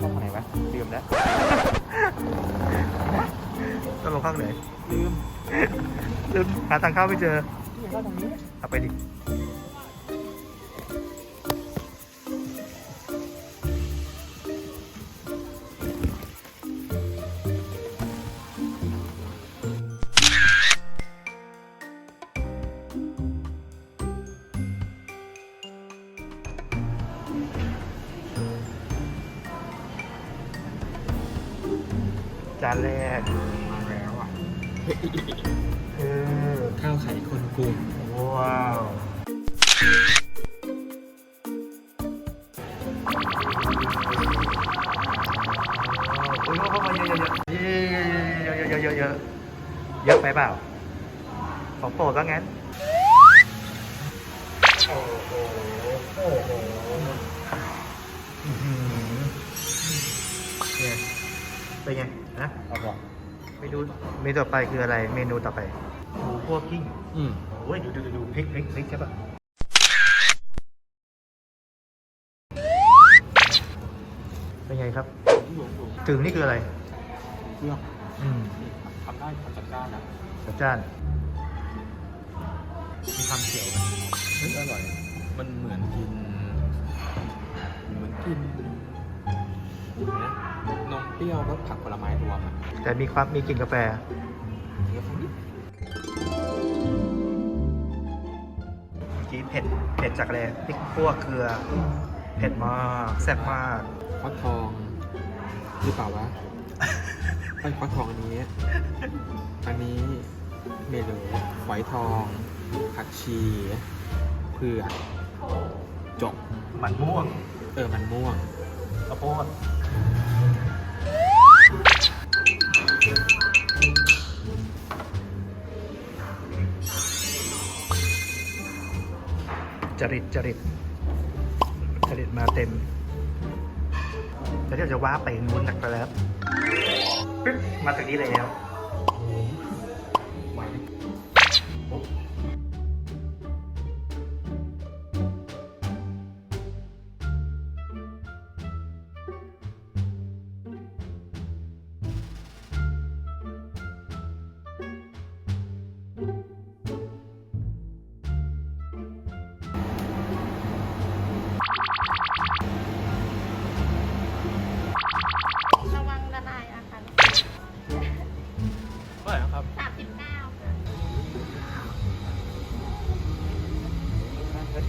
ข้างไหนวะลืมแล้วต้องลงข้างไหนลืมลืมหาทางเข้าไม่เจอที่เข้าทางนี้ เอาไปดิานแรกมาแล้วอะเออข้าวไข่คนกรุงว้าวโอ้ยเข้ามาเยอะๆเยอะๆเยอะๆเยอะๆเยอะๆเยอะไปเปล่า ของโปรดว่างั้นโอ้โหโอ้โหอื้อหือเนี่ยเป็นไง นะอร่อยเมนูเมนูต่อไปคืออะไร เมนูต่อไปหมูคั่วกิ้งอืมโอ้ยดูดูดูดูพริกพริกพริกใช่ปะเป็นไงครับ หลวงหลวงถึงนี่คืออะไรเปรี้ยวอืมทำได้ทำจัดจ้านนะจัดจ้าน มีความเขียวไหมเฮ้ยอร่อย มันเหมือนกิน เหมือนกินนะนมเป รี้ยวกับผักผลไม้รวมอะแต่มีความมีกลิ่นกาแฟ เดี๋ยวเขาดิเมื่อกี้เผ็ด เผ็ดจากอะไรพริกคั่วเกลือ เผ็ดมากแซ่บมาก ฟักทองหรือเปล่าวะไอ้ยฟักทองอันนี้ อันนี้เมโลฝอยทอง ผักชีเผือกจบ มันม่วงเออมันม่วง ข้าวโพด จริตจริตจริตมาเต็มแล้วเดี๋ยวจะว่าไปนู้นหนักไปแล้ว มาถึงนี้แล้ว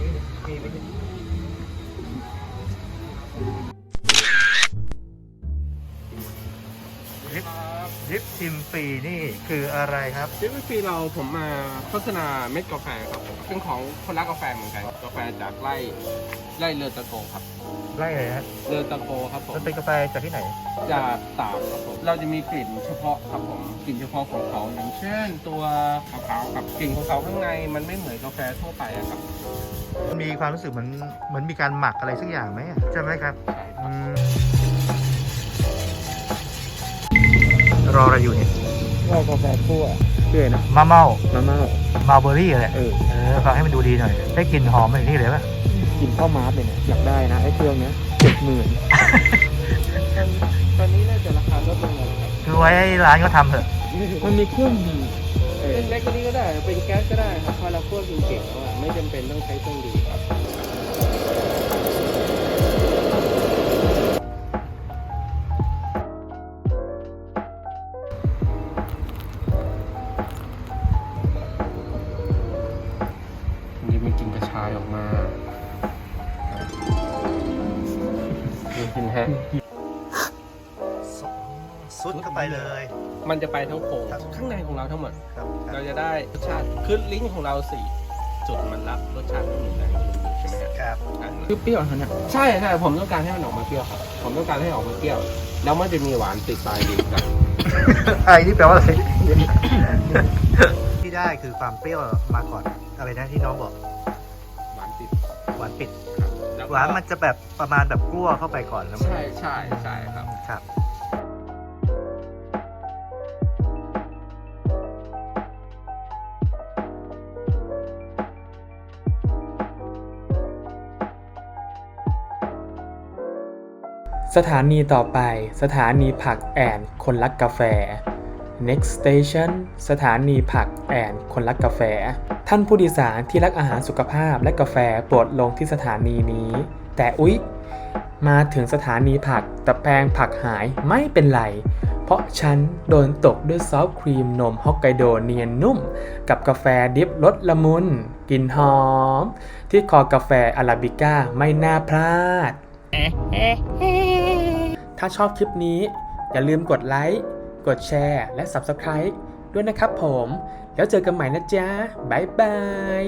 ดริปดริปชิมฟรีนี่คืออะไรครับดิฟฟีเราผมมาโฆษณาเม็ดกาแฟครับผมเป็นของคนรักกาแฟเหมือนกัน กาแฟจากไร่ไร่เรือตะโกครับ ไล่เลยฮะเรือตะโกครับผม มันเป็นกาแฟจากที่ไหน จากตากครับผม เราจะมีกลิ่นเฉพาะครับผม กลิ่นเฉพาะของเขาอย่างเช่น ตัวขาวๆกับกลิ่นของเขาข้างในมันไม่เหมือนกาแฟทั่วไปอะครับ มันมีความรู้สึกเหมือนเหมือนมีการหมักอะไรสักอย่างไหมอะใช่ไหมครับอืมรออะไรอยู่เนี่ยก็กาแฟคั่วเชื่อนะมะเม่ามาม่ามาเบอรี่อะไรเออเออฟังให้มันดูดีหน่อย ได้กลิ่นหอมอะไรนี่เลยป่ะกินข้าวมาร์ทเลยเนี่ยอยากได้นะไอ้เครื่องเนี้ยเจ็ดหมื่นตอนนี้น่าจะราคาลดลงแล้วครับคือไว้ให้ร้านเขาทำเถอะ มันมีเครื่องดีเป็นเล็กกว่านี้ก็ได้ เป็นแก๊สก็ได้ครับพอเราคั่วกินเก่งแล้วอะไม่จำเป็นต้องใช้เครื่องดีครับนี่มีกลิ่นกระชายออกมามีกลิ่นแฮะ ซุดเข้าไปเลย มันจะไปทั้งโครงครับข้างในของเราทั้งหมด ครับคเรารับจะได้รสชาติคือลิ้นของเราสี่จุดมันรับรสชาติไม่เหมือนกันใช่ไหมฮะครับคือเปรี้ยวเท่านั้นใช่ใช่ผมต้องการให้มันออกมาเปรี้ยวครับ ผมต้องการให้ออกมาเปรี้ยว แล้วมันจะมีหวานติดปลายลิ้นกันไอ้นี่แปลว่าอะไร ที่ได้คือความเปรี้ยวมาก่อน อะไรนะที่น้องบอก หวานติด หวานปิดครับแล้วแล้วก็หวานมันจะแบบประมาณแบบกลั้วเข้าไปก่อนแล้วมันใช่ใช่ใช่ครับ ครับ สถานีต่อไป สถานีผักแอนคนรักกาแฟ next station สถานีผักแอนคนรักกาแฟ ท่านผู้โดยสารที่รักอาหารสุขภาพและกาแฟโปรดลงที่สถานีนี้ แต่อุ๊ย มาถึงสถานีผักแต่แปลงผักหายไม่เป็นไร เพราะฉันโดนตกด้วยซอฟต์ครีมนมฮอกไกโดเนียนนุ่ม กับกาแฟดิฟรสละมุนกลิ่นหอม ที่คอกาแฟอาราบิก้าไม่น่าพลาด ถ้าชอบคลิปนี้ อย่าลืมกดไลค์ กดแชร์ และ Subscribe ด้วยนะครับผม แล้วเจอกันใหม่นะจ๊ะ บ๊ายบาย